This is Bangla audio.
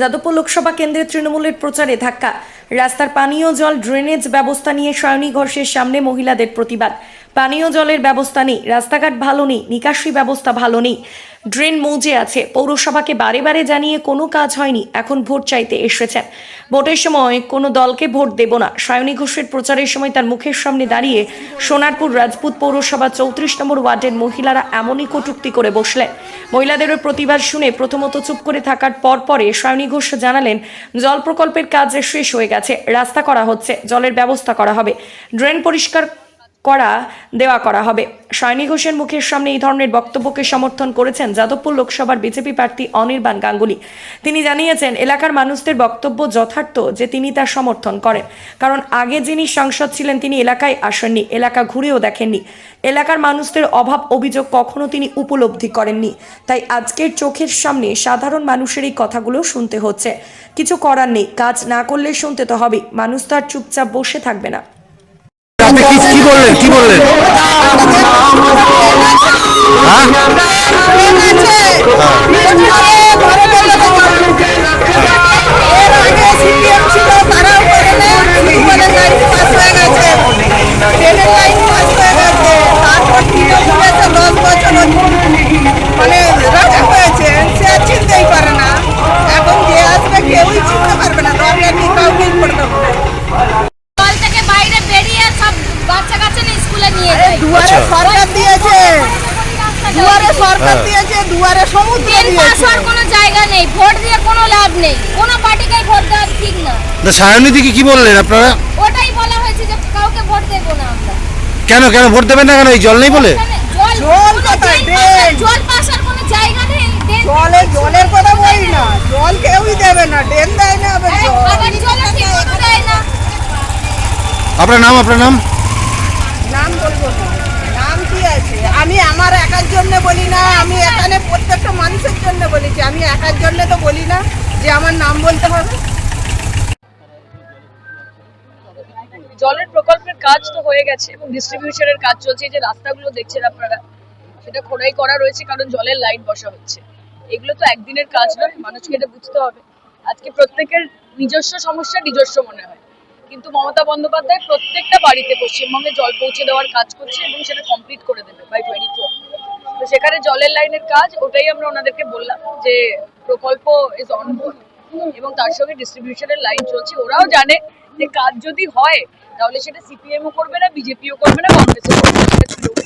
যাদবপুর লোকসভা কেন্দ্রে তৃণমূলের প্রচারে ধাক্কা। রাস্তার পানীয় জল ড্রেনেজ ব্যবস্থা নিয়ে শয়নী ঘোষের সামনে মহিলাদের প্রতিবাদ। পানীয় জলের ব্যবস্থা নেই, রাস্তাঘাট ভালো নেই, নিকাশি ব্যবস্থা ভালো নেই। ড্রেন মৌজে আছে, পৌরসভাকে বারে বারে জানিয়ে কোনো কাজ হয়নি, এখন ভোট চাইতে এসেছেন। ভোটের সময় কোনো দলকে ভোট দেব না। সায়নী ঘোষের প্রচারের সময় তার মুখের সামনে দাঁড়িয়ে সোনারপুর রাজপুত পৌরসভা চৌত্রিশ নম্বর ওয়ার্ডের মহিলারা এমনই কটূক্তি করে বসলেন। মহিলাদেরও প্রতিবাদ শুনে প্রথমত চুপ করে থাকার পর পরে সায়নী ঘোষ জানালেন, জল প্রকল্পের কাজ শেষ হয়ে গেছে। রাস্তা করা হচ্ছে জলের ব্যবস্থা করা হবে। ড্রেন পরিষ্কার করা, দেওয়া করা হবে। সায়নী ঘোষের মুখের সামনে এই ধরনের বক্তব্যকে সমর্থন করেছেন যাদবপুর লোকসভার বিজেপি প্রার্থী অনির্বাণ গাঙ্গুলি। তিনি জানিয়েছেন, এলাকার মানুষদের বক্তব্য যথার্থ যে তিনি তার সমর্থন করেন। কারণ আগে যিনি সাংসদ ছিলেন, তিনি এলাকায় আসেননি, এলাকা ঘুরেও দেখেননি। এলাকার মানুষদের অভাব অভিযোগ কখনো তিনি উপলব্ধি করেননি। তাই আজকের চোখের সামনে সাধারণ মানুষের এই কথাগুলো শুনতে হচ্ছে। কিছু করার নেই, কাজ না করলে শুনতে তো হবে মানুষ তো আর চুপচাপ বসে থাকবে না। আপনি কি বললেন? কি বললেন হ্যাঁ? বাচ্চা কাচ্চা নিয়ে স্কুলে নিয়ে যায় দুয়ারে সরকার দিয়েছে। দুয়ারে সরকার হ্যাঁ। দিয়েছে দুয়ারে সমুদ্র দিয়েছে। কোনো জায়গা নেই ভোট দিয়ে কোনো লাভ নেই। কোনো পার্টিকে ভোট দেওয়া ঠিক না। না কি বললেন আপনারা? ওটাই বলা হয়েছে যে কাউকে ভোট দেবো না আমরা। কেন কেন ভোট দেবেন না কেন? এই জল নেই বলে? জল জল কোথায়? কোনো জায়গা নেই জলে জলের কথা বলি না। জল কেউই দেবে না ডেন দেয় না। আপনার নাম আপনার নাম বলব না নাম কি আছে আমি আমার একার জন্য বলি না, আমি এখানে প্রত্যেকটা মানুষের জন্য বলেছি আমি একার জন্য তো বলি না যে, আমার নাম বলতে হবে। জলের প্রকল্পের কাজ তো হয়ে গেছে এবং ডিস্ট্রিবিউশনের কাজ চলছে। যে রাস্তাগুলো দেখছেন আপনারা, সেটা খোদাই করা রয়েছে, কারণ জলের লাইন বসা হচ্ছে। এগুলো তো একদিনের কাজ নয়, মানুষকে এটা বুঝতে হবে। আজকে প্রত্যেকের নিজস্ব সমস্যা, নিজস্ব মনে হয়। কিন্তু মমতা বন্দ্যোপাধ্যায় প্রত্যেকটা বাড়িতে পশ্চিমবঙ্গে জল পৌঁছে দেওয়ার কাজ করছে এবং সেটা কমপ্লিট করে দেবে বাই টোয়েন্টি ফোর তো সেখানে জলের লাইনের কাজ, ওটাই আমরা ওনাদেরকে বললাম যে প্রকল্প ইজ অন এবং তার সঙ্গে ডিস্ট্রিবিউশনের লাইন চলছে। ওরাও জানে যে কাজ যদি হয়, তাহলে সেটা সিপিএমও করবে না বিজেপিও করবে না কংগ্রেসও করবে না।